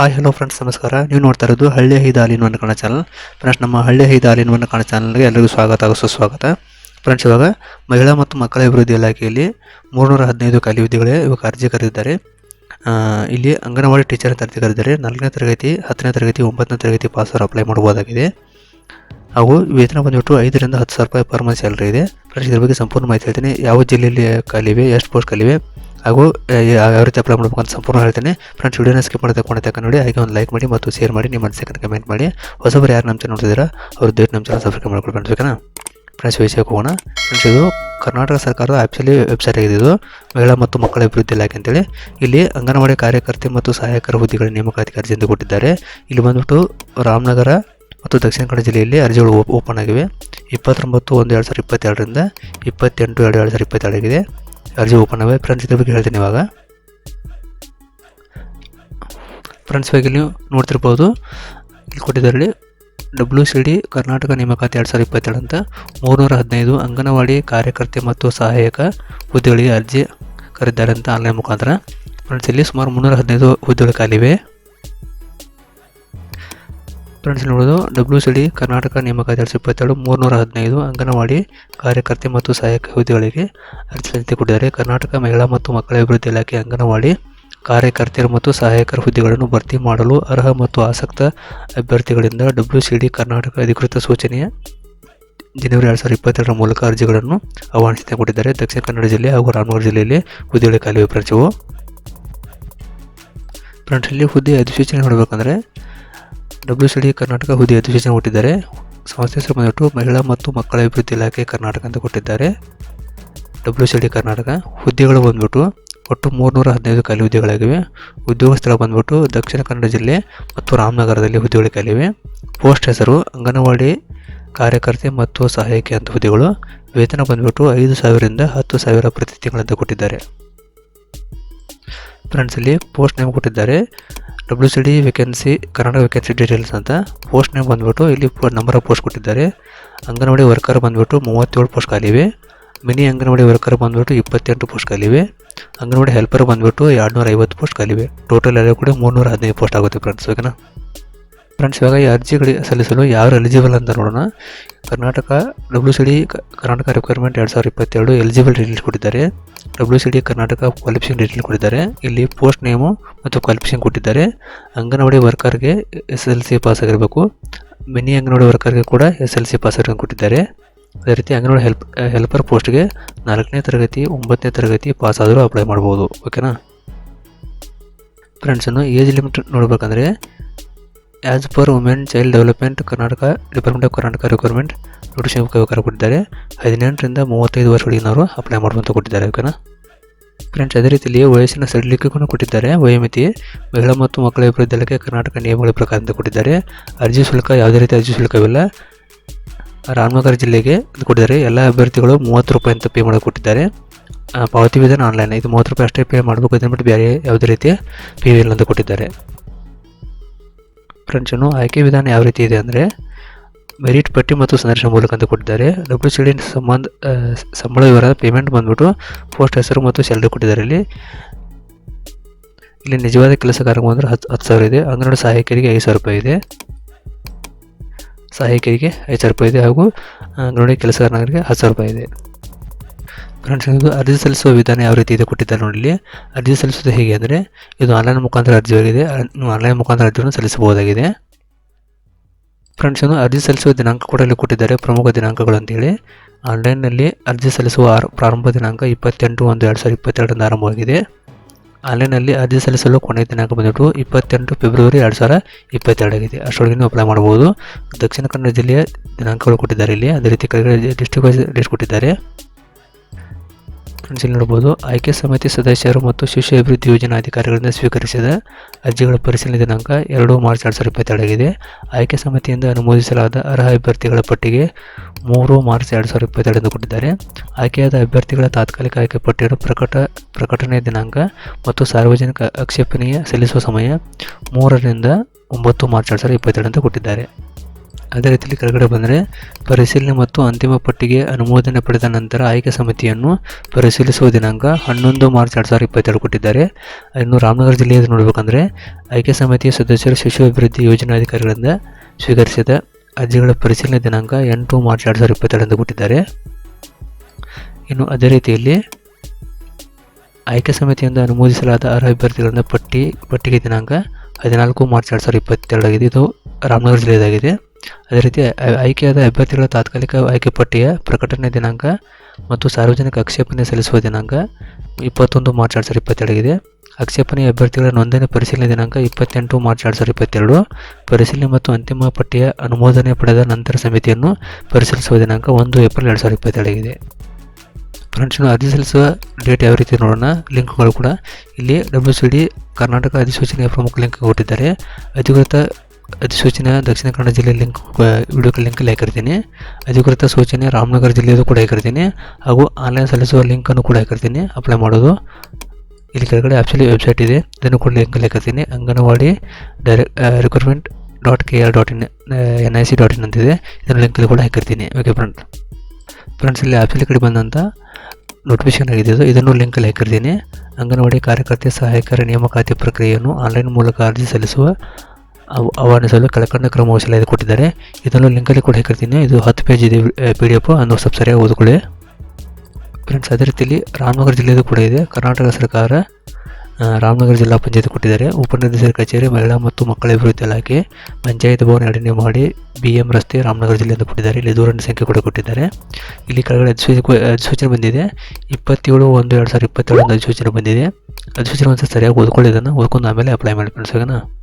Hi hello friends ನಮಸ್ಕಾರ. ನೀವು ನೋಡ್ತಾ ಇರೋದು ಹಳ್ಳಿ ಹೈದ ಹಾಲಿನ ಒಂದು ಕಾಣೋ ಚಾನಲ್ ಫ್ರೆಂಡ್ಸ್ ನಮ್ಮ ಹಳ್ಳಿ ಹೈದ ಹಾಲಿನ ಒಂದು ಕಾಣೋ ಚಾನಲ್ಗೆ ಎಲ್ಲರಿಗೂ ಸ್ವಾಗತ, ಹಾಗೂ ಸುಸ್ವಾಗತ. ಫ್ರೆಂಡ್ಸ್ ಇವಾಗ ಮಹಿಳಾ ಮತ್ತು ಮಕ್ಕಳ ಅಭಿವೃದ್ಧಿ ಇಲಾಖೆಯಲ್ಲಿ ಮೂರುನೂರ ಹದಿನೈದು ಖಾಲಿ ಹುದ್ದೆಗಳೇ ಇವಾಗ ಅರ್ಜಿ ಕರೆದಿದ್ದಾರೆ. ಇಲ್ಲಿ ಅಂಗನವಾಡಿ ಟೀಚರ್ ಅಂತ ಅರ್ಜಿ ಕರೆದಿದ್ದಾರೆ. ನಾಲ್ಕನೇ ತರಗತಿ, ಹತ್ತನೇ ತರಗತಿ, ಒಂಬತ್ತನೇ ತರಗತಿ ಪಾಸರು ಅಪ್ಲೈ ಮಾಡ್ಬೋದಾಗಿದೆ ಹಾಗೂ ವೇತನ ಬಂದುಬಿಟ್ಟು ಐದರಿಂದ ಹತ್ತು ಸಾವಿರ ರೂಪಾಯಿ ಪರ್ ಮಂತ್ ಸ್ಯಾಲ್ರಿ ಇದೆ. ಫ್ರೆಂಡ್ಸ್ ಇದ್ರ ಬಗ್ಗೆ ಸಂಪೂರ್ಣ ಮಾಹಿತಿ ಹೇಳ್ತೀನಿ. ಯಾವ ಜಿಲ್ಲೆಯಲ್ಲಿ ಖಾಲಿವೆ ಎಷ್ಟು ಪೋಸ್ಟ್ ಖಾಲಿವೆ ಹಾಗೂ ಯಾವ ರೀತಿ ಅಪ್ಲೈ ಮಾಡಬೇಕು ಸಂಪೂರ್ಣ ಹೇಳ್ತೀನಿ. ಫ್ರೆಂಡ್ಸ್ ವಿಡಿಯೋನ ಸ್ಕಿಪ್ ಮಾಡಿ ತಗೊಂಡು ನೋಡಿ, ಹಾಗೆ ಒಂದು ಲೈಕ್ ಮಾಡಿ ಮತ್ತು ಶೇರ್ ಮಾಡಿ, ನಿಮ್ಮ ಅನಿಸಿಕೆ ಕಮೆಂಟ್ ಮಾಡಿ. ಹೊಸಬರು ಯಾರು ನಮ್ಮ ಚಾನಲ್ ನೋಡ್ತಿದ್ದೀರಾ, ಅವ್ರು ದಯವಿಟ್ಟು ನಮ್ಮ ಚಾನಲ್ ಸಬ್ಸ್ಕ್ರೈಬ್ ಮಾಡ್ಕೊಂಡು ಫ್ರೆಂಡ್ಸ್ ಓಕೆನಾ ಫ್ರೆಂಡ್ಸ್ ವಿಷಯಕ್ಕೆ ಹೋಗೋಣ. ಫ್ರೆಂಡ್ಸ್ ಇದು ಕರ್ನಾಟಕ ಸರ್ಕಾರದ ಆ್ಯಕ್ಚುಲಿ ವೆಬ್ಸೈಟ್ ಆಗಿದೆ ಇದು. ಮಹಿಳಾ ಮತ್ತು ಮಕ್ಕಳ ಅಭಿವೃದ್ಧಿ ಇಲಾಖೆ ಅಂತೇಳಿ. ಇಲ್ಲಿ ಅಂಗನವಾಡಿ ಕಾರ್ಯಕರ್ತೆ ಮತ್ತು ಸಹಾಯಕರ ಹುದ್ದೆಗಳ ನೇಮಕಾತಿ ಅರ್ಜಿ ಎಂದು ಕೊಟ್ಟಿದ್ದಾರೆ. ಇಲ್ಲಿ ಬಂದ್ಬಿಟ್ಟು ರಾಮನಗರ ಮತ್ತು ದಕ್ಷಿಣ ಕನ್ನಡ ಜಿಲ್ಲೆಯಲ್ಲಿ ಅರ್ಜಿಗಳು ಓಪ್- ಓಪನ್ ಆಗಿವೆ. ಇಪ್ಪತ್ತೊಂಬತ್ತು ಒಂದು ಎರಡು ಸಾವಿರದ ಇಪ್ಪತ್ತೆರಡರಿಂದ ಇಪ್ಪತ್ತೆಂಟು ಎರಡು ಎರಡು ಸಾವಿರದ ಇಪ್ಪತ್ತೆರಡಾಗಿದೆ. ಅರ್ಜಿ ಓಪನ್ ಆಗಿದೆ ಫ್ರೆಂಡ್ಸ್ ಇದ್ರ ಬಗ್ಗೆ ಹೇಳ್ತೀನಿ ಇವಾಗ. ಫ್ರೆಂಡ್ಸ್ ಬಗ್ಗೆ ನೀವು ನೋಡ್ತಿರ್ಬೋದು. ಇಲ್ಲಿ ಕೊಟ್ಟಿದ್ದರಲ್ಲಿ ಡಬ್ಲ್ಯೂ ಸಿ ಡಿ ಕರ್ನಾಟಕ ನೇಮಕಾತಿ ಎರಡು ಸಾವಿರದ ಇಪ್ಪತ್ತೆರಡು ಅಂತ ಮೂರುನೂರ ಹದಿನೈದು ಅಂಗನವಾಡಿ ಕಾರ್ಯಕರ್ತೆ ಮತ್ತು ಸಹಾಯಕ ಹುದ್ದೆಗಳಿಗೆ ಅರ್ಜಿ ಕರೆದಿದ್ದಾರೆ ಅಂತ ಆನ್ಲೈನ್ ಮುಖಾಂತರ. ಫ್ರೆಂಡ್ಸ್ ಇಲ್ಲಿ ಸುಮಾರು ಮುನ್ನೂರ ಹದಿನೈದು ಹುದ್ದೆಗಳು ಖಾಲಿವೆ ಫ್ರೆಂಡ್ಸ್ ನೋಡೋದು ಡಬ್ಲ್ಯೂ ಸಿ ಡಿ ಕರ್ನಾಟಕ ನೇಮಕಾತಿ ಎರಡು ಇಪ್ಪತ್ತೆರಡು ಮೂರುನೂರ ಹದಿನೈದು ಅಂಗನವಾಡಿ ಕಾರ್ಯಕರ್ತೆ ಮತ್ತು ಸಹಾಯಕ ಹುದ್ದೆಗಳಿಗೆ ಅರ್ಜಿ ಸಲ್ಲಿಕೆ ಕೊಟ್ಟಿದ್ದಾರೆ. ಕರ್ನಾಟಕ ಮಹಿಳಾ ಮತ್ತು ಮಕ್ಕಳ ಅಭಿವೃದ್ಧಿ ಇಲಾಖೆ ಅಂಗನವಾಡಿ ಕಾರ್ಯಕರ್ತೆಯರು ಮತ್ತು ಸಹಾಯಕರ ಹುದ್ದೆಗಳನ್ನು ಭರ್ತಿ ಮಾಡಲು ಅರ್ಹ ಮತ್ತು ಆಸಕ್ತ ಅಭ್ಯರ್ಥಿಗಳಿಂದ ಡಬ್ಲ್ಯೂ ಸಿ ಡಿ ಕರ್ನಾಟಕ ಅಧಿಕೃತ ಸೂಚನೆಯ ಜನವರಿ ಎರಡು ಸಾವಿರದ ಇಪ್ಪತ್ತೆರಡರ ಮೂಲಕ ಅರ್ಜಿಗಳನ್ನು ಆಹ್ವಾನಿಸಿದೆ ಕೊಟ್ಟಿದ್ದಾರೆ. ದಕ್ಷಿಣ ಕನ್ನಡ ಜಿಲ್ಲೆ ಹಾಗೂ ರಾಮನಗರ ಜಿಲ್ಲೆಯಲ್ಲಿ ಹುದ್ದೆಗಳ ಖಾಲಿ ಇವು ಫ್ರೆಂಡ್ಸ್ ಇಲ್ಲಿ ಹುದ್ದೆ ಅಧಿಸೂಚನೆ ನೋಡಬೇಕಂದ್ರೆ ಡಬ್ಲ್ಯೂ ಸಿ ಡಿ ಕರ್ನಾಟಕ ಹುದ್ದೆ ಅಧಿಸೂಚನೆ ಕೊಟ್ಟಿದ್ದಾರೆ. ಸಂಸ್ಥೆ ಹೆಸರು ಬಂದ್ಬಿಟ್ಟು ಮಹಿಳಾ ಮತ್ತು ಮಕ್ಕಳ ಅಭಿವೃದ್ಧಿ ಇಲಾಖೆ ಕರ್ನಾಟಕ ಅಂತ ಕೊಟ್ಟಿದ್ದಾರೆ. ಡಬ್ಲ್ಯೂ ಸಿ ಡಿ ಕರ್ನಾಟಕ ಹುದ್ದೆಗಳು ಬಂದ್ಬಿಟ್ಟು ಒಟ್ಟು ಮೂರುನೂರ ಹದಿನೈದು ಖಾಲಿ ಹುದ್ದೆಗಳಾಗಿವೆ. ಉದ್ಯೋಗ ಸ್ಥಳ ಬಂದ್ಬಿಟ್ಟು ದಕ್ಷಿಣ ಕನ್ನಡ ಜಿಲ್ಲೆ ಮತ್ತು ರಾಮನಗರದಲ್ಲಿ ಹುದ್ದೆಗಳು ಖಾಲಿವೆ ಪೋಸ್ಟ್ ಹೆಸರು ಅಂಗನವಾಡಿ ಕಾರ್ಯಕರ್ತೆ ಮತ್ತು ಸಹಾಯಕಿ ಅಂತ ಹುದ್ದೆಗಳು. ವೇತನ ಬಂದ್ಬಿಟ್ಟು ಐದು ಸಾವಿರದಿಂದ ಹತ್ತು ಸಾವಿರ ಪ್ರತಿ ತಿಂಗಳಂತ ಕೊಟ್ಟಿದ್ದಾರೆ. ಫ್ರೆಂಡ್ಸ್ ಇಲ್ಲಿ ಪೋಸ್ಟ್ ನೇಮ್ ಕೊಟ್ಟಿದ್ದಾರೆ. W C D vacancy Karnataka vacancy details ಅಂತ. ಪೋಸ್ಟ್ ನೇಮ್ ಬಂದ್ಬಿಟ್ಟು ಇಲ್ಲಿ ನಂಬರ್ ಆಫ್ ಪೋಸ್ಟ್ ಕೊಟ್ಟಿದ್ದಾರೆ. ಅಂಗನವಾಡಿ ವರ್ಕರ್ ಬಂದ್ಬಿಟ್ಟು ಮೂವತ್ತೇಳು ಪೋಸ್ಟ್ ಖಾಲಿವೆ. ಮಿನಿ ಅಂಗನವಾಡಿ ವರ್ಕರ್ ಬಂದ್ಬಿಟ್ಟು ಇಪ್ಪತ್ತೆಂಟು ಪೋಸ್ಟ್ ಖಾಲಿವೆ. ಅಂಗನವಾಡಿ ಹೆಲ್ಪರ್ ಬಂದ್ಬಿಟ್ಟು ಎರಡುನೂರ ಐವತ್ತು ಪೋಸ್ಟ್ ಖಾಲಿವೆ. ಟೋಟಲ್ ಎಲ್ಲ ಕೂಡ ಮುನ್ನೂರ ಹದಿನೈದು ಪೋಸ್ಟ್ ಆಗುತ್ತೆ ಫ್ರೆಂಡ್ಸ್ ಓಕೆನಾ ಫ್ರೆಂಡ್ಸ್ ಇವಾಗ ಈ ಅರ್ಜಿಗಳಿಗೆ ಸಲ್ಲಿಸಲು ಯಾರು ಎಲಿಜಿಬಲ್ ಅಂತ ನೋಡೋಣ. Karnataka W C D Karnataka requirement ಎರಡು ಸಾವಿರದ ಇಪ್ಪತ್ತೆರಡು ಎಲಿಜಿಬಲ್ ಡೀಟೇಲ್ಸ್ ಕೊಟ್ಟಿದ್ದಾರೆ. W C D Karnataka qualification detail ಕೊಟ್ಟಿದ್ದಾರೆ. ಇಲ್ಲಿ ಪೋಸ್ಟ್ ನೇಮು ಮತ್ತು ಕ್ವಾಲಿಫಿಕೇಷನ್ ಕೊಟ್ಟಿದ್ದಾರೆ. ಅಂಗನವಾಡಿ ವರ್ಕರ್ಗೆ ಎಸ್ ಎಲ್ ಸಿ ಪಾಸ್ ಆಗಿರಬೇಕು. ಮಿನಿ ಅಂಗನವಾಡಿ ವರ್ಕರ್ಗೆ ಕೂಡ ಎಸ್ ಎಲ್ ಸಿ ಪಾಸ್ ಆಗಿರೋದು ಕೊಟ್ಟಿದ್ದಾರೆ. ಅದೇ ರೀತಿ ಅಂಗನವಾಡಿ ಹೆಲ್ಪ್ ಹೆಲ್ಪರ್ ಪೋಸ್ಟ್ಗೆ ನಾಲ್ಕನೇ ತರಗತಿ, ಒಂಬತ್ತನೇ ತರಗತಿ ಪಾಸ್ ಆದರೂ ಅಪ್ಲೈ ಮಾಡ್ಬೋದು. ಓಕೆನಾ ಫ್ರೆಂಡ್ಸನ್ನು age limit ನೋಡಬೇಕಂದ್ರೆ as per women child development Karnataka department of Karnataka requirement notification ಪ್ರಕಾರ ಕೊಟ್ಟಿದ್ದಾರೆ. ಹದಿನೆಂಟರಿಂದ ಮೂವತ್ತೈದು ವರ್ಷಗಳಿಗಿನವರು ಅಪ್ಲೈ ಮಾಡುವಂತ ಕೊಟ್ಟಿದ್ದಾರೆ ಓಕೆನಾ ಫ್ರೆಂಡ್ಸ್ ಅದೇ ರೀತಿಯಲ್ಲಿ ವಯಸ್ಸಿನ ಸಡಿಲಿಕೆಗೂ ಕೊಟ್ಟಿದ್ದಾರೆ. ವಯೋಮಿತಿ, ಮಹಿಳಾ ಮತ್ತು ಮಕ್ಕಳ ಅಭಿವೃದ್ಧಿ ಇಲಾಖೆ ಕರ್ನಾಟಕ ನಿಯಮಗಳ ಪ್ರಕಾರ ಅಂತ ಕೊಟ್ಟಿದ್ದಾರೆ. ಅರ್ಜಿ ಶುಲ್ಕ ಯಾವುದೇ ರೀತಿ ಅರ್ಜಿ ಶುಲ್ಕವಿಲ್ಲ. ರಾಮನಗರ ಜಿಲ್ಲೆಗೆ ಕೊಟ್ಟಿದ್ದಾರೆ. ಎಲ್ಲ ಅಭ್ಯರ್ಥಿಗಳು ಮೂವತ್ತು ರೂಪಾಯಿ ಅಂತ ಪೇ ಮಾಡಿ ಕೊಟ್ಟಿದ್ದಾರೆ. ಪಾವತಿ ವಿಧಾನ ಆನ್ಲೈನ್ ಇದು ಮೂವತ್ತು ರೂಪಾಯಿ ಅಷ್ಟೇ ಪೇ ಮಾಡಬೇಕು ಬಿಟ್ಟು ಬೇರೆ ಯಾವುದೇ ರೀತಿಯ ಪೇ ಇಲ್ಲ ಅಂತ ಕೊಟ್ಟಿದ್ದಾರೆ. ಇನ್ನು ಆಯ್ಕೆ ವಿಧಾನ ಯಾವ ರೀತಿ ಇದೆ ಅಂದರೆ ಮೆರಿಟ್ ಪಟ್ಟಿ ಮತ್ತು ಸಂದರ್ಶನ ಮೂಲಕ ಅಂತ ಕೊಟ್ಟಿದ್ದಾರೆ. ಡಬ್ಲ್ಯೂ ಸಿ ಸಂಬಂಧ ಸಂಬಳ ವಿವರ ಪೇಮೆಂಟ್ ಬಂದ್ಬಿಟ್ಟು ಪೋಸ್ಟ್ ಹೆಸರು ಮತ್ತು ಸ್ಯಾಲ್ರಿ ಕೊಟ್ಟಿದ್ದಾರೆ ಇಲ್ಲಿ. ಇಲ್ಲಿ ನಿಜವಾದ ಕೆಲಸ ಕಾರ್ಯಕ್ರಮ ಬಂದರೆ ಹತ್ತು ಹತ್ತು ಸಾವಿರ ಇದೆ. ಅಂಗನವಾಡಿ ಸಹಾಯಕರಿಗೆ ಐದು ಸಾವಿರ ರೂಪಾಯಿ ಇದೆ. ಸಹಾಯಕರಿಗೆ ಐದು ಸಾವಿರ ರೂಪಾಯಿ ಇದೆ ಹಾಗೂ ಅಂಗನವಾಡಿ ಕೆಲಸಗಾರರಿಗೆ ಹತ್ತು ಸಾವಿರ ರೂಪಾಯಿ ಇದೆ. ಇದು ಅರ್ಜಿ ಸಲ್ಲಿಸುವ ವಿಧಾನ ಯಾವ ರೀತಿ ಇದೆ ಕೊಟ್ಟಿದ್ದಾರೆ ನೋಡಿ ಇಲ್ಲಿ ಅರ್ಜಿ ಸಲ್ಲಿಸೋದು ಹೇಗೆ ಅಂದರೆ, ಇದು ಆನ್ಲೈನ್ ಮುಖಾಂತರ ಅರ್ಜಿಯಾಗಿದೆ ನೀವು ಆನ್ಲೈನ್ ಮುಖಾಂತರ ಅರ್ಜಿಯನ್ನು ಸಲ್ಲಿಸಬಹುದಾಗಿದೆ. ಫ್ರೆಂಡ್ಸ್ ಅರ್ಜಿ ಸಲ್ಲಿಸುವ ದಿನಾಂಕ ಕೂಡ ಇಲ್ಲಿ ಕೊಟ್ಟಿದ್ದಾರೆ. ಪ್ರಮುಖ ದಿನಾಂಕಗಳು ಅಂತೇಳಿ. ಆನ್ಲೈನ್ನಲ್ಲಿ ಅರ್ಜಿ ಸಲ್ಲಿಸುವ ಪ್ರಾರಂಭ ದಿನಾಂಕ ಇಪ್ಪತ್ತೆಂಟು ಒಂದು ಎರಡು ಸಾವಿರದ ಇಪ್ಪತ್ತೆರಡರಿಂದ ಆರಂಭವಾಗಿದೆ. ಆನ್ಲೈನಲ್ಲಿ ಅರ್ಜಿ ಸಲ್ಲಿಸಲು ಕೊನೆಯ ದಿನಾಂಕ ಬಂದ್ಬಿಟ್ಟು ಇಪ್ಪತ್ತೆಂಟು ಫೆಬ್ರವರಿ ಎರಡು ಸಾವಿರ ಇಪ್ಪತ್ತೆರಡಾಗಿದೆ ಅಷ್ಟರೊಳಗೆ ನೀವು ಅಪ್ಲೈ ಮಾಡ್ಬೋದು ದಕ್ಷಿಣ ಕನ್ನಡ ಜಿಲ್ಲೆಯ ದಿನಾಂಕಗಳು ಕೊಟ್ಟಿದ್ದಾರೆ ಇಲ್ಲಿ. ಅದೇ ರೀತಿ ಕೆಳಗಡೆ ಡಿಸ್ಟ್ರಿಕ್ಟ್ ವೈಸ್ ಡೇಟ್ ಕೊಟ್ಟಿದ್ದಾರೆ. ಫ್ರೆಂಡ್ಸ್ ಇಲ್ಲಿ ನೋಡ್ಬೋದು. ಆಯ್ಕೆ ಸಮಿತಿ ಸದಸ್ಯರು ಮತ್ತು ಶಿಶು ಅಭಿವೃದ್ಧಿ ಯೋಜನಾ ಅಧಿಕಾರಿಗಳಿಂದ ಸ್ವೀಕರಿಸಿದ ಅರ್ಜಿಗಳ ಪರಿಶೀಲನೆ ದಿನಾಂಕ ಎರಡು ಮಾರ್ಚ್ ಎರಡು ಸಾವಿರದ ಇಪ್ಪತ್ತೆರಡಾಗಿದೆ ಆಯ್ಕೆ ಸಮಿತಿಯಿಂದ ಅನುಮೋದಿಸಲಾದ ಅರ್ಹ ಅಭ್ಯರ್ಥಿಗಳ ಪಟ್ಟಿಗೆ ಮೂರು ಮಾರ್ಚ್ ಎರಡು ಸಾವಿರದ ಇಪ್ಪತ್ತೆರಡರಿಂದ ಕೊಟ್ಟಿದ್ದಾರೆ. ಆಯ್ಕೆಯಾದ ಅಭ್ಯರ್ಥಿಗಳ ತಾತ್ಕಾಲಿಕ ಆಯ್ಕೆ ಪಟ್ಟಿಯನ್ನು ಪ್ರಕಟ, ಪ್ರಕಟಣೆ ದಿನಾಂಕ ಮತ್ತು ಸಾರ್ವಜನಿಕ ಆಕ್ಷೇಪಣೆಯ ಸಲ್ಲಿಸುವ ಸಮಯ ಮೂರರಿಂದ ಒಂಬತ್ತು ಮಾರ್ಚ್ ಎರಡು ಸಾವಿರದ ಇಪ್ಪತ್ತೆರಡು ಅಂತ ಕೊಟ್ಟಿದ್ದಾರೆ. ಅದೇ ರೀತಿಯಲ್ಲಿ ಕೆಳಗಡೆ ಬಂದರೆ ಪರಿಶೀಲನೆ ಮತ್ತು ಅಂತಿಮ ಪಟ್ಟಿಗೆ ಅನುಮೋದನೆ ಪಡೆದ ನಂತರ ಆಯ್ಕೆ ಸಮಿತಿಯನ್ನು ಪರಿಶೀಲಿಸುವ ದಿನಾಂಕ ಹನ್ನೊಂದು ಮಾರ್ಚ್ ಎರಡು ಸಾವಿರದ ಇಪ್ಪತ್ತೆರಡು ಕೊಟ್ಟಿದ್ದಾರೆ. ಇನ್ನು ರಾಮನಗರ ಜಿಲ್ಲೆಯಲ್ಲಿ ನೋಡಬೇಕಂದ್ರೆ ಆಯ್ಕೆ ಸಮಿತಿಯ ಸದಸ್ಯರು ಶಿಶು ಅಭಿವೃದ್ಧಿ ಯೋಜನಾಧಿಕಾರಿಗಳಿಂದ ಸ್ವೀಕರಿಸಿದ ಅರ್ಜಿಗಳ ಪರಿಶೀಲನೆ ದಿನಾಂಕ ಎಂಟು ಮಾರ್ಚ್ ಎರಡು ಸಾವಿರದ ಇಪ್ಪತ್ತೆರಡು ಎಂದು ಕೊಟ್ಟಿದ್ದಾರೆ. ಇನ್ನು ಅದೇ ರೀತಿಯಲ್ಲಿ ಆಯ್ಕೆ ಸಮಿತಿಯಿಂದ ಅನುಮೋದಿಸಲಾದ ಅರ್ಹ ಅಭ್ಯರ್ಥಿಗಳಿಂದ ಪಟ್ಟಿ, ಪಟ್ಟಿಗೆ ದಿನಾಂಕ ಹದಿನಾಲ್ಕು ಮಾರ್ಚ್ ಎರಡು ಸಾವಿರದ ಇಪ್ಪತ್ತೆರಡಾಗಿದೆ. ಇದು ರಾಮನಗರ ಜಿಲ್ಲೆಯದಾಗಿದೆ. ಅದೇ ರೀತಿ ಆಯ್- ಆಯ್ಕೆಯಾದ ಅಭ್ಯರ್ಥಿಗಳ ತಾತ್ಕಾಲಿಕ ಆಯ್ಕೆ ಪಟ್ಟಿಯ ಪ್ರಕಟಣೆ ದಿನಾಂಕ ಮತ್ತು ಸಾರ್ವಜನಿಕ ಆಕ್ಷೇಪಣೆ ಸಲ್ಲಿಸುವ ದಿನಾಂಕ ಇಪ್ಪತ್ತೊಂದು ಮಾರ್ಚ್ ಎರಡು ಸಾವಿರದ ಇಪ್ಪತ್ತೆರಡಗಿದೆ ಆಕ್ಷೇಪಣೆ ಅಭ್ಯರ್ಥಿಗಳ ನೋಂದಣಿ ಪರಿಶೀಲನೆ ದಿನಾಂಕ ಇಪ್ಪತ್ತೆಂಟು ಮಾರ್ಚ್ ಎರಡು ಸಾವಿರದ ಇಪ್ಪತ್ತೆರಡು. ಪರಿಶೀಲನೆ ಮತ್ತು ಅಂತಿಮ ಪಟ್ಟಿಯ ಅನುಮೋದನೆ ಪಡೆದ ನಂತರ ಸಮಿತಿಯನ್ನು ಪರಿಶೀಲಿಸುವ ದಿನಾಂಕ ಒಂದು ಏಪ್ರಿಲ್ ಎರಡು ಸಾವಿರದ ಇಪ್ಪತ್ತೆರಡಾಗಿದೆ ಫ್ರೆಂಡ್ಸ್ ನಾವು ಅರ್ಜಿ ಸಲ್ಲಿಸುವ ಡೇಟ್ ಯಾವ ರೀತಿ ನೋಡೋಣ. ಲಿಂಕ್ಗಳು ಕೂಡ ಇಲ್ಲಿ ಡಬ್ಲ್ಯೂ ಸಿ ಡಿ ಕರ್ನಾಟಕ ಅಧಿಸೂಚನೆಯ ಪ್ರಮುಖ ಲಿಂಕ್ ಕೊಟ್ಟಿದ್ದಾರೆ. ಅಧಿಕೃತ ಅಧಿಸೂಚನೆ ದಕ್ಷಿಣ ಕನ್ನಡ ಜಿಲ್ಲೆ ಲಿಂಕ್ ವಿಡಿಯೋ ಲಿಂಕಲ್ಲಿ ಹಾಕಿರ್ತೀನಿ. ಅಧಿಕೃತ ಸೂಚನೆ ರಾಮನಗರ ಜಿಲ್ಲೆಯದು ಕೂಡ ಹಾಕಿರ್ತೀನಿ. ಹಾಗೂ ಆನ್ಲೈನ್ ಸಲ್ಲಿಸುವ ಲಿಂಕನ್ನು ಕೂಡ ಹಾಕಿರ್ತೀನಿ. ಅಪ್ಲೈ ಮಾಡೋದು. ಇಲ್ಲಿ ಕೆಳಗಡೆ ಆ್ಯಕ್ಚುಲಿ ವೆಬ್ಸೈಟ್ ಇದೆ. ಇದನ್ನು ಕೂಡ ಲಿಂಕಲ್ಲಿ ಹಾಕಿರ್ತೀನಿ. Anganwadi direct recruitment dot K R dot in N I C dot in ಅಂತಿದೆ. ಇದನ್ನು ಲಿಂಕಲ್ಲಿ ಕೂಡ ಹಾಕಿರ್ತೀನಿ. ಓಕೆ ಫ್ರೆಂಡ್ ಫ್ರೆಂಡ್ಸ್ ಇಲ್ಲಿ ಆ್ಯಪ್ಸಲ್ಲಿ ಕಡೆ ಬಂದಂಥ ನೋಟಿಫಿಕೇಶನ್ ಆಗಿದೆ ಇದು ಇದನ್ನು ಲಿಂಕಲ್ಲಿ ಹಾಕಿರ್ತೀನಿ. ಅಂಗನವಾಡಿ ಕಾರ್ಯಕರ್ತೆ ಸಹಾಯಕರ ನೇಮಕಾತಿ ಪ್ರಕ್ರಿಯೆಯನ್ನು ಆನ್ಲೈನ್ ಮೂಲಕ ಅರ್ಜಿ ಸಲ್ಲಿಸುವ ಅವ್- ಆಹ್ವಾನಿಸಲು ಕೆಳಕಂಡ ಕ್ರಮ ವಹಿಸಲಾಗಿದೆ ಕೊಟ್ಟಿದ್ದಾರೆ. ಇದನ್ನು ಲಿಂಕಲ್ಲಿ ಕೂಡ ಹಾಕಿರ್ತೀನಿ. ಇದು ಹತ್ತು ಪೇಜ್ ಇದೆ ಪಿ ಡಿ ಎಫ್ ಅನ್ನು ಸ್ವಲ್ಪ ಸರಿಯಾಗಿ ಓದ್ಕೊಳ್ಳಿ. ಫ್ರೆಂಡ್ಸ್ ಅದೇ ರೀತಿಯಲ್ಲಿ ರಾಮನಗರ ಜಿಲ್ಲೆಯದು ಕೂಡ ಇದೆ. ಕರ್ನಾಟಕ ಸರ್ಕಾರ ರಾಮನಗರ ಜಿಲ್ಲಾ ಪಂಚಾಯತ್ ಕೊಟ್ಟಿದ್ದಾರೆ. ಉಪನಿರ್ದೇಶಕ ಕಚೇರಿ, ಮಹಿಳಾ ಮತ್ತು ಮಕ್ಕಳ ಅಭಿವೃದ್ಧಿ ಇಲಾಖೆ, ಪಂಚಾಯತ್ ಭವನ ಎರಡನೇ ಮಾಡಿ ಬಿ ಎಂ ರಸ್ತೆ ರಾಮನಗರ ಜಿಲ್ಲೆ ಅಂತ ಕೊಟ್ಟಿದ್ದಾರೆ. ಇಲ್ಲಿ ದೂರನ ಸಂಖ್ಯೆ ಕೂಡ ಕೊಟ್ಟಿದ್ದಾರೆ. ಇಲ್ಲಿ ಕೆಳಗಡೆ ಅಧಿಸೂಚನೆ ಬಂದಿದೆ. ಇಪ್ಪತ್ತೇಳು ಒಂದು ಎರಡು ಸಾವಿರದ ಇಪ್ಪತ್ತೇಳು ಒಂದು ಅಧಿಸೂಚನೆ ಬಂದಿದೆ. ಅಧಿಸೂಚನೆ ಒಂದು ಸರಿಯಾಗಿ ಓದ್ಕೊಳ್ಳಿ, ಇದನ್ನು ಓದ್ಕೊಂಡು ಆಮೇಲೆ ಅಪ್ಲೈ ಮಾಡಿ ಫ್ರೆಂಡ್ಸ್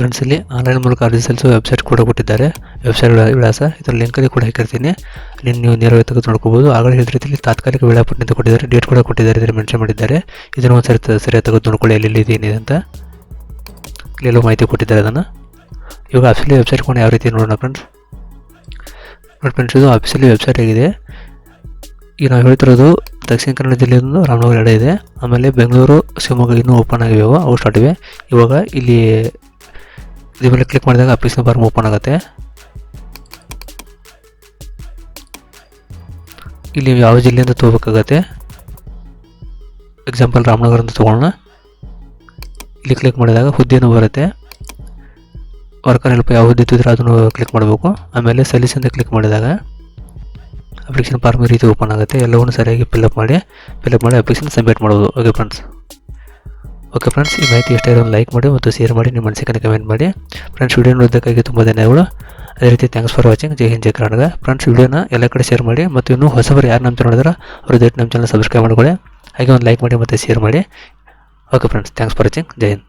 ಫ್ರೆಂಡ್ಸ್ ಇಲ್ಲಿ ಆನ್ಲೈನ್ ಮೂಲಕ ಅರ್ಜಿ ಸಲ್ಲಿಸುವ ವೆಬ್ಸೈಟ್ ಕೂಡ ಕೊಟ್ಟಿದ್ದಾರೆ. ವೆಬ್ಸೈಟ್ ವಿಳಾಸ ಇದರ ಲಿಂಕಲ್ಲಿ ಕೂಡ ಹಾಕಿರ್ತೀನಿ. ಅಲ್ಲಿ ನೀವು ನೇರವಾಗಿ ತೆಗೆದು ನೋಡ್ಕೋಬೋದು. ಆಗಲೇ ಹೇಳಿದ ರೀತಿಯಲ್ಲಿ ತಾತ್ಕಾಲಿಕ ವೇಳಾಪಟ್ಟಿ ಅಂತ ಕೊಟ್ಟಿದ್ದಾರೆ. ಡೇಟ್ ಕೂಡ ಕೊಟ್ಟಿದ್ದಾರೆ ಇದರ ಮೆನ್ಷನ್ ಮಾಡಿದ್ದಾರೆ. ಇದನ್ನು ಒಂದು ಸರಿ ಸರಿಯಾಗಿ ತೆಗೆದು ನೋಡ್ಕೊಳ್ಳಿ, ಎಲ್ಲಿ ಏನಿದೆ ಅಂತ. ಇಲ್ಲೆಲ್ಲೋ ಮಾಹಿತಿ ಕೊಟ್ಟಿದ್ದಾರೆ ಅದನ್ನು. ಇವಾಗ ಆಫೀಸಲ್ಲಿ ವೆಬ್ಸೈಟ್ ಕೂಡ ಯಾವ ರೀತಿ ನೋಡೋಣ ಫ್ರೆಂಡ್ಸ್ ನೋಡಿ ಫ್ರೆಂಡ್ಸ್ ಇದು ಆಫೀಸಲ್ಲಿ ವೆಬ್ಸೈಟ್ ಆಗಿದೆ. ಈಗ ನಾವು ಹೇಳ್ತಿರೋದು ದಕ್ಷಿಣ ಕನ್ನಡ ಜಿಲ್ಲೆಯಿಂದ ರಾಮನಗರ ಇದೆ. ಆಮೇಲೆ ಬೆಂಗಳೂರು, ಶಿವಮೊಗ್ಗ ಇನ್ನೂ ಓಪನ್ ಆಗಿವೆ ಅವು. ಸ್ಟಾರ್ಟ್ ಇವೆ. ಇವಾಗ ಇಲ್ಲಿ ಇದ್ರ ಮೇಲೆ ಕ್ಲಿಕ್ ಮಾಡಿದಾಗ ಅಪ್ಲಿಕೇಶನ್ ಫಾರ್ಮ್ ಓಪನ್ ಆಗುತ್ತೆ. ಇಲ್ಲಿ ಯಾವ ಜಿಲ್ಲೆಯಿಂದ ತೊಗೋಬೇಕಾಗತ್ತೆ? ಎಕ್ಸಾಂಪಲ್ ರಾಮನಗರ ಅಂತ ತೊಗೊಳ್ಳೋಣ. ಇಲ್ಲಿ ಕ್ಲಿಕ್ ಮಾಡಿದಾಗ ಹುದ್ದೆನೂ ಬರುತ್ತೆ. ವರ್ಕರ್ ಹೆಲ್ಪ್ ಯಾವ ಹುದ್ದೆ ಇದ್ದರೆ ಅದನ್ನು ಕ್ಲಿಕ್ ಮಾಡಬೇಕು. ಆಮೇಲೆ ಸಲ್ಲಿಸ್ ಅಂತ ಕ್ಲಿಕ್ ಮಾಡಿದಾಗ ಅಪ್ಲಿಕೇಶನ್ ಫಾರ್ಮ್ ರೀತಿ ಓಪನ್ ಆಗುತ್ತೆ. ಎಲ್ಲವನ್ನು ಸರಿಯಾಗಿ ಫಿಲ್ಅಪ್ ಮಾಡಿ ಫಿಲ್ಅಪ್ ಮಾಡಿ ಅಪ್ಲಿಕೇಶನ್ ಸಬ್ಮಿಟ್ ಮಾಡ್ಬೋದು. ಓಕೆ ಫ್ರೆಂಡ್ಸ್ ಓಕೆ ಫ್ರೆಂಡ್ಸ್ ಈ ಮಾಹಿತಿ ಇಷ್ಟ ಇರೋದು ಲೈಕ್ ಮಾಡಿ ಮತ್ತು ಶೇರ್ ಮಾಡಿ, ನಿಮ್ಮ ಮನಸ್ಸಿಗೆ ಕಮೆಂಟ್ ಮಾಡಿ. ಫ್ರೆಂಡ್ಸ್ ವಿಡಿಯೋ ನೋಡೋದಕ್ಕಾಗಿ ತುಂಬ ಧನ್ಯವಾದಗಳು. ಅದೇ ರೀತಿ thanks for watching Jai Hind, Jai Karnataka. Friends ವಿಡಿಯೋನ ಎಲ್ಲ ಕಡೆ ಶೇರ್ ಮಾಡಿ ಮತ್ತು ಇನ್ನೂ ಹೊಸಬರು ಯಾರು ನಮ್ಮ ನೋಡಿದ್ರೆ ಅವ್ರ ದಯವಿಟ್ಟು ನಮ್ಮ ಚಾನಲ್ ಸಬ್ಸ್ಕ್ರೈಬ್ ಮಾಡ್ಕೊಳ್ಳಿ. ಹಾಗೆ ಒಂದು ಲೈಕ್ ಮಾಡಿ ಮತ್ತು ಶೇರ್ ಮಾಡಿ. Okay friends thanks for watching Jai Hind.